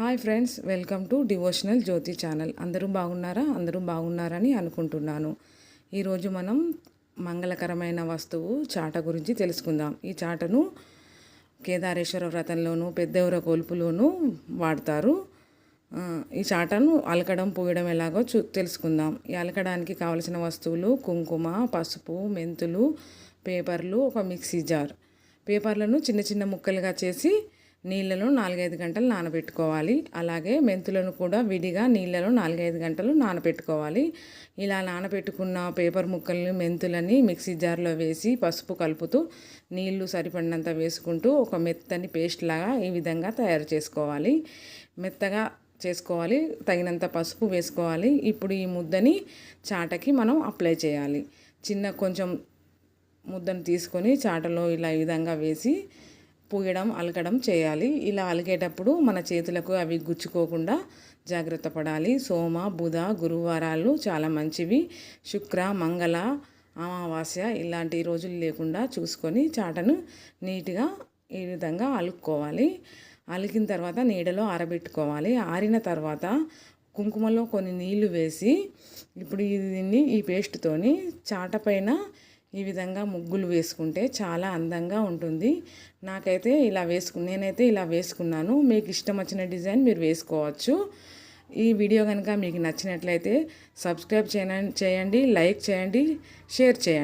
Hi friends welcome to devotional Jyothi channel. అందరూ బాగున్నారా? అందరూ బాగున్నారని అనుకుంటున్నాను. ఈరోజు మనం మంగళకరమైన వస్తువు చాట గురించి తెలుసుకుందాం. ఈ చాటను కేదారేశ్వర వ్రతంలోనూ పెద్దవర కొలుపులోనూ వాడతారు. ఈ చాటను అలకడం పూయడం ఎలాగో చూ తెలుసుకుందాం. ఈ అలకడానికి కావలసిన వస్తువులు కుంకుమ పసుపు మెంతులు పేపర్లు ఒక మిక్సీ జార్. పేపర్లను చిన్న చిన్న ముక్కలుగా చేసి నీళ్ళలో నాలుగైదు గంటలు నానబెట్టుకోవాలి. అలాగే మెంతులను కూడా విడిగా నీళ్ళలో నాలుగైదు గంటలు నానబెట్టుకోవాలి. ఇలా నానబెట్టుకున్న పేపర్ ముక్కల్ని మెంతులని మిక్సీ జార్లో వేసి పసుపు కలుపుతూ నీళ్ళు సరిపడినంత వేసుకుంటూ ఒక మెత్తని పేస్ట్ లాగా ఈ విధంగా తయారు చేసుకోవాలి. మెత్తగా చేసుకోవాలి. తగినంత పసుపు వేసుకోవాలి. ఇప్పుడు ఈ ముద్దని చాటకి మనం అప్లై చేయాలి. చిన్న కొంచెం ముద్దను తీసుకొని చాటలో ఇలా ఈ విధంగా వేసి పూయడం అలకడం చేయాలి. ఇలా అలికేటప్పుడు మన చేతులకు అవి గుచ్చుకోకుండా జాగ్రత్త పడాలి. సోమ బుధ గురువారాలు చాలా మంచివి. శుక్ర మంగళ అమావాస్య ఇలాంటి రోజులు లేకుండా చూసుకొని చాటను నీట్గా ఈ విధంగా అలుక్కోవాలి. అలికిన తర్వాత నీడలో ఆరబెట్టుకోవాలి. ఆరిన తర్వాత కుంకుమలో కొన్ని నీళ్ళు వేసి ఇప్పుడు దీన్ని ఈ పేస్ట్తోని చాట పైన ఈ విధంగా ముగ్గులు వేసుకుంటే చాలా అందంగా ఉంటుంది. నాకైతే ఇలా వేసుకు నేనైతే ఇలా వేసుకున్నాను. మీకు ఇష్టం వచ్చిన డిజైన్ మీరు వేసుకోవచ్చు. ఈ వీడియో కనుక మీకు నచ్చినట్లయితే సబ్స్క్రైబ్ చేయండి చేయండి లైక్ చేయండి షేర్ చేయండి.